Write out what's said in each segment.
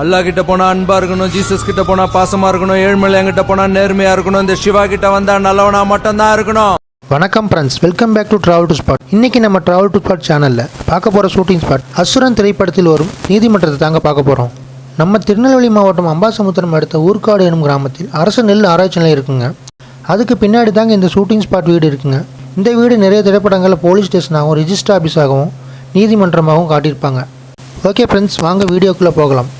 அல்லாஹ் கிட்ட போனா அன்பா இருக்கணும் ஜீசஸ் கிட்ட போனா பாசமா இருக்கணும் ஏழ்மலை கிட்ட போனா நேர்மையா இருக்கணும் இந்த சிவா கிட்ட வந்தா நல்லவனா மட்டும்தான் இருக்கணும். வணக்கம் friends welcome back to travel to spot இன்னைக்கு நம்ம ட்ராவல் டு ஸ்பாட் சேனலில் பார்க்க போகிற ஷூட்டிங் ஸ்பாட் அசுரன் திரைப்படத்தில் வரும் நீதிமன்றத்தை தாங்க பார்க்க போகிறோம் நம்ம திருநெல்வேலி மாவட்டம் அம்பாசமுத்திரம் அடுத்த ஊர்க்காடு எனும் கிராமத்தில் அரசு நெல் ஆராய்ச்சி நிலையம் இருக்குங்க. அதுக்கு பின்னாடி தாங்க இந்த ஷூட்டிங் ஸ்பாட் வீடு இருக்குங்க. இந்த வீடு நிறைய திரைப்படங்களில் போலீஸ் ஸ்டேஷனாகவும் ரிஜிஸ்டர் ஆஃபீஸாகவும் நீதிமன்றமாகவும் காட்டியிருப்பாங்க. ஓகே ஃப்ரெண்ட்ஸ் வாங்க வீடியோக்குள்ளே போகலாம்.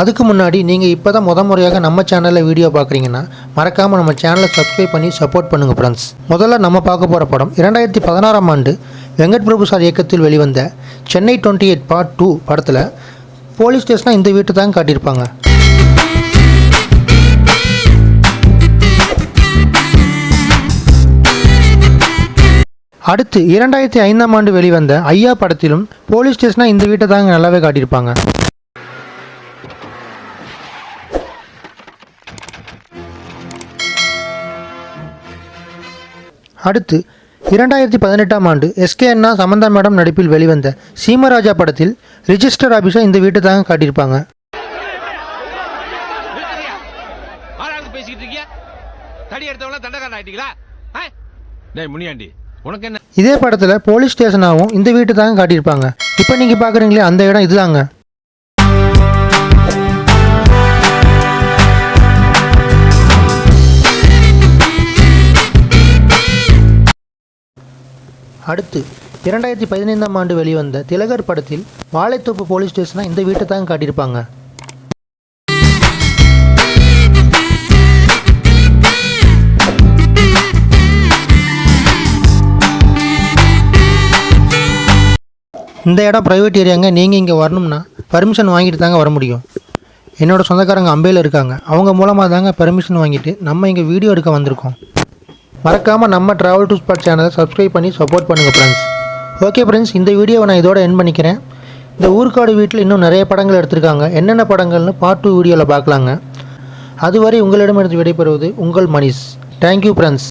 அதுக்கு முன்னாடி நீங்கள் இப்போ தான் முத முறையாக நம்ம சேனலில் வீடியோ பார்க்குறீங்கன்னா மறக்காமல் நம்ம சேனலை சப்ஸ்கிரைப் பண்ணி சப்போர்ட் பண்ணுங்கள் ஃப்ரெண்ட்ஸ் முதல்ல நம்ம பார்க்க போகிற படம் இரண்டாயிரத்தி பதினாறாம் ஆண்டு வெங்கட் பிரபு சார் இயக்கத்தில் வெளிவந்த Chennai twenty eight part two படத்தில் போலீஸ் ஸ்டேஷனாக இந்த வீட்டு தான் காட்டியிருப்பாங்க. அடுத்து இரண்டாயிரத்தி ஐந்தாம் ஆண்டு வெளிவந்த ஐயா படத்திலும் போலீஸ் ஸ்டேஷனாக இந்த வீட்டை தாங்க நல்லாவே காட்டியிருப்பாங்க. அடுத்து இரண்டாயிரத்தி பதினெட்டாம் ஆண்டு எஸ்கே அண்ணா சமந்தா மேடம் நடிப்பில் வெளிவந்த சீமராஜா படத்தில் ரிஜிஸ்டர் ஆஃபீஸாக இந்த வீட்டை தாங்க காட்டியிருப்பாங்க. இதே படத்தில் போலீஸ் ஸ்டேஷனாகவும் இந்த வீட்டை தாங்க காட்டியிருப்பாங்க. இப்போ நீங்கள் பார்க்குறீங்களே அந்த இடம் இதுதாங்க. அடுத்து இரண்டாயிரத்தி பதினைந்தாம் ஆண்டு வெளிவந்த திலகர் படத்தில் வாழைத்தோப்பு போலீஸ் ஸ்டேஷனாக இந்த வீட்டை தாங்க காட்டியிருப்பாங்க. இந்த இடம் ப்ரைவேட் ஏரியாங்க நீங்கள் இங்கே வரணும்னா பர்மிஷன் வாங்கிட்டு தாங்க வர முடியும். என்னோடய சொந்தக்காரங்க அம்பையில் இருக்காங்க. அவங்க மூலமாக தாங்க பெர்மிஷன் வாங்கிட்டு நம்ம இங்கே வீடியோ எடுக்க வந்திருக்கோம். மறக்காமல் நம்ம ட்ராவல் டு ஸ்பாட் சேனலை சப்ஸ்கிரைப் பண்ணி சப்போர்ட் பண்ணுங்கள் ஃப்ரெண்ட்ஸ் ஓகே ஃப்ரெண்ட்ஸ் இந்த வீடியோவை நான் இதோட என் பண்ணிக்கிறேன். இந்த ஊர்காடு வீட்டில் இன்னும் நிறைய படங்கள் எடுத்திருக்காங்க. என்னென்ன படங்கள்னு பார்ட் டூ வீடியோவில் பார்க்கலாங்க. அதுவரை உங்களிடமிருந்து விடைபெறுவது உங்கள் மணிஷ். Thank you friends